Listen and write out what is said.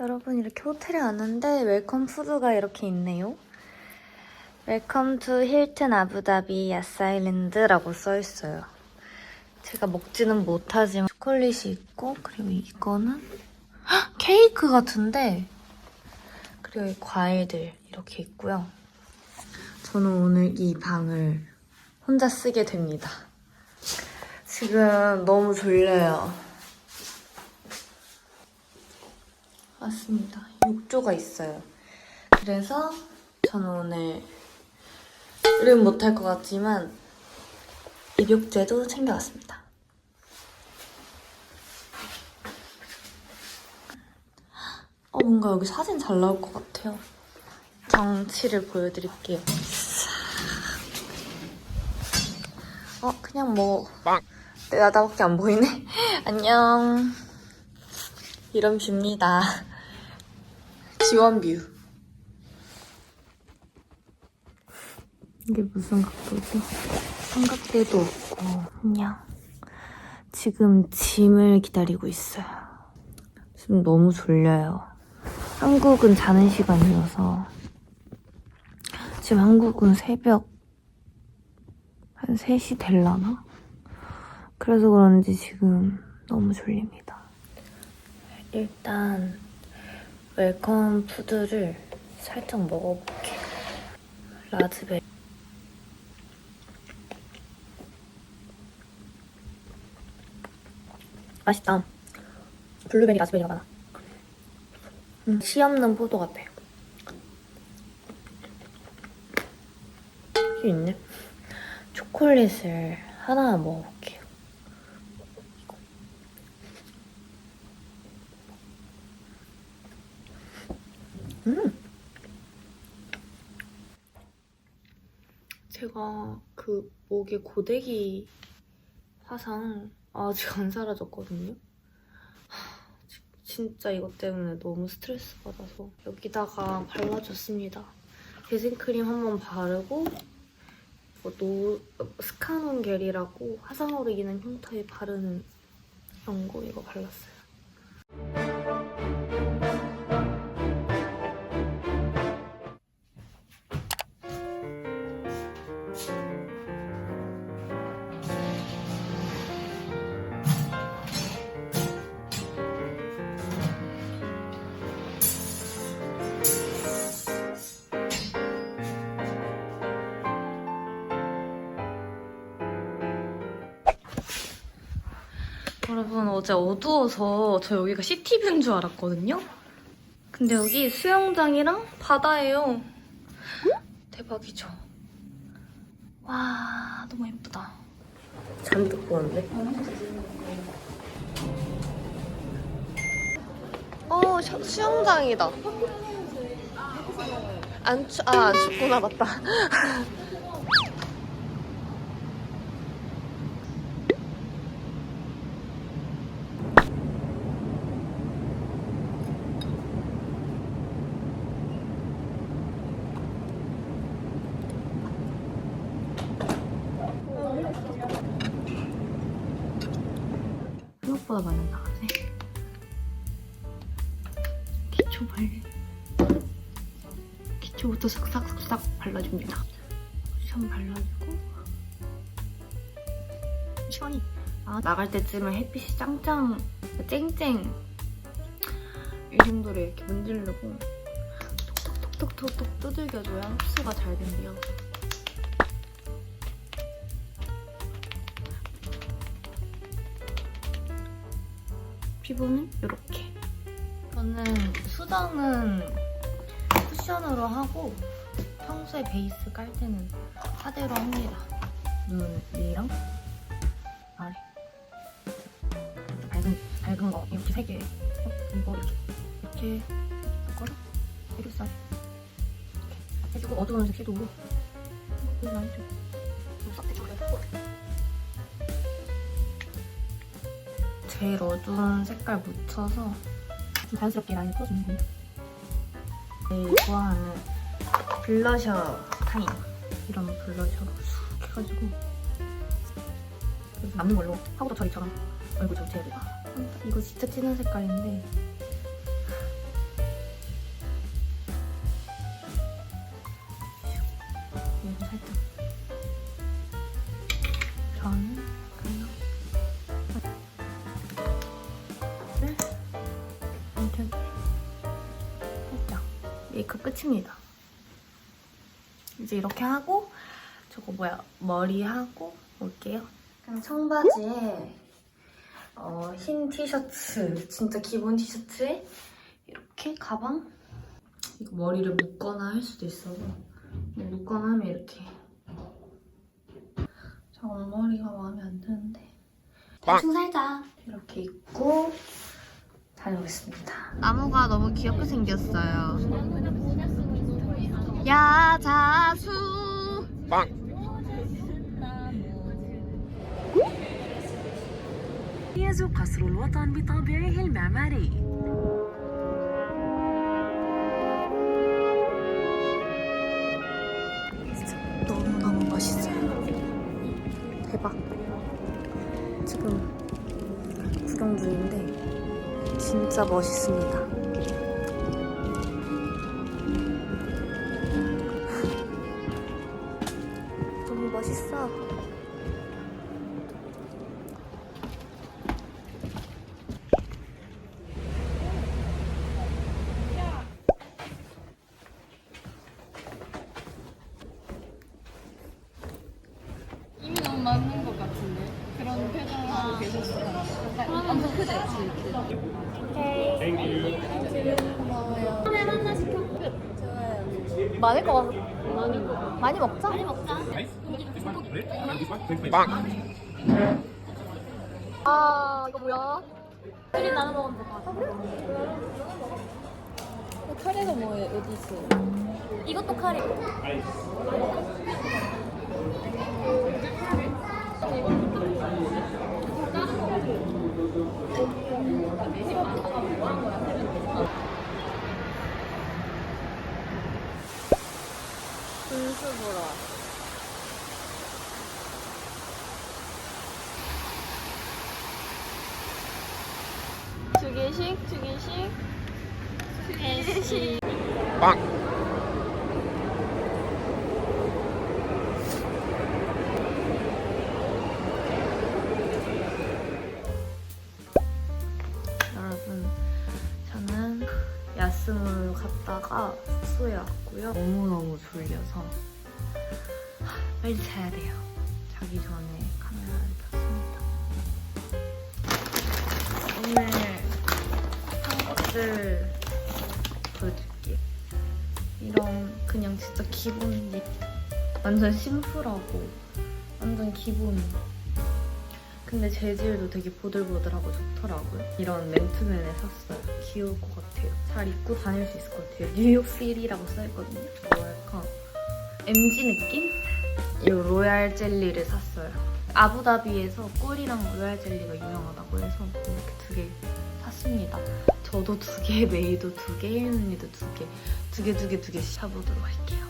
여러분 이렇게 호텔에 왔는데 웰컴 푸드가 이렇게 있네요. 웰컴 투 힐튼 아부다비 야사일랜드라고 써있어요. 제가 먹지는 못하지만 초콜릿이 있고 그리고 이거는 헉, 케이크 같은데 그리고 이 과일들 이렇게 있고요. 저는 오늘 이 방을 혼자 쓰게 됩니다. 지금 너무 졸려요. 맞습니다. 욕조가 있어요. 그래서 저는 오늘 이름 못할 것 같지만 입욕제도 챙겨왔습니다. 어, 뭔가 여기 사진 잘 나올 것 같아요. 정치를 보여드릴게요. 어, 그냥 뭐, 내가 나밖에 안 보이네? 안녕. 이런 뷰입니다. 지원 뷰. 이게 무슨 각도지? 삼각대도 없고, 그냥. 지금 짐을 기다리고 있어요. 지금 너무 졸려요. 한국은 자는 시간이어서. 지금 한국은 새벽 한 3시 될라나? 그래서 그런지 지금 너무 졸립니다. 일단 웰컴 푸드를 살짝 먹어볼게요. 라즈베리. 맛있다. 블루베리, 라즈베리가 많아. 음, 씨 없는 포도 같아요. 씨 있네. 초콜릿을 하나 먹어볼게요. 음. 제가 그 목에 고데기 화상 아직 안 사라졌거든요. 진짜 이것 때문에 너무 스트레스 받아서 여기다가 발라줬습니다. 데생크림 한번 바르고 뭐 노, 스카논 겔이라고 화상 오르기는 흉터에 바르는 연고 이거 발랐어요. 여러분 어제 어두워서 저 여기가 시티뷰인 줄 알았거든요. 근데 여기 수영장이랑 바다예요. 대박이죠. 와 너무 예쁘다. 잔뜩 보는데? 어 셔- 수영장이다. 안 추, 아, 안 춥구나, 맞다. 생각보다 많이 나가네. 기초 발리. 기초부터 싹싹싹싹 발라줍니다. 쿠션 발라주고. 시원히. 아, 나갈 때쯤에 햇빛이 짱짱, 쨍쨍. 이 정도로 이렇게 문지르고 톡톡톡톡톡 두들겨줘야 흡수가 잘 된대요. 피부는 이렇게. 저는 수정은 쿠션으로 하고 평소에 베이스 깔 때는 사대로 합니다. 눈 위랑 아래. 밝은 밝은 거 이렇게 세 개. 어, 이거 이렇게 이렇게 이거를 애교살 이렇게 해주고 어두운 색 섀도우로 이거 라인 좀. 싹 제일 어두운 색깔 묻혀서 좀 자연스럽게 라인 풀어주는 거예요. 제일 좋아하는 블러셔 타임 이런 블러셔로 쑥 해가지고. 그래서 남는 걸로 파우더 처리처럼 얼굴 전체에 다 이거 진짜 진한 색깔인데. 이거 살짝. 저는 메이크업 끝입니다. 이제 이렇게 하고 저거 뭐야 머리 하고 올게요. 그냥 청바지에 어, 흰 티셔츠 진짜 기본 티셔츠에 이렇게 가방 이거 머리를 묶거나 할 수도 있어서 묶거나 하면 이렇게 저 앞머리가 마음에 안 드는데 대충 살자 이렇게 입고 다녀오겠습니다 나무가 너무 귀엽게 생겼어요 야자수 يميز قصر الوطن بطابعه المعماري 너무너무 멋있어요 대박 진짜 멋있습니다. 너무 멋있어. 이미 너무 맞는 것 같은데? 그런 표정 엄청 크지? 많을 거 같아 많이 먹자 많이 먹자 아 이거 뭐야 둘이 나눠 먹으면 될것 같아 카레가 뭐예요? 어디 있어요? 이것도 카레 개씩 두 개씩 여 왔고요 너무너무 졸려서 하, 빨리 자야 돼요 자기 전에 카메라를 켰습니다 오늘 한 것들 보여드릴게요 이런 그냥 진짜 기본 립 완전 심플하고 완전 기본 근데 재질도 되게 보들보들하고 좋더라고요. 이런 맨투맨에 샀어요. 귀여울 것 같아요. 잘 입고 다닐 수 있을 것 같아요. 뉴욕 필이라고 써있거든요. 뭐랄까 MG 느낌? 이 로얄 젤리를 샀어요. 아부다비에서 꿀이랑 로얄 젤리가 유명하다고 해서 이렇게 두 개 샀습니다. 저도 두 개, 메이도 두 개, 혜윤 언니도 두 개, 두 개, 두 개, 두 개씩 사보도록 할게요.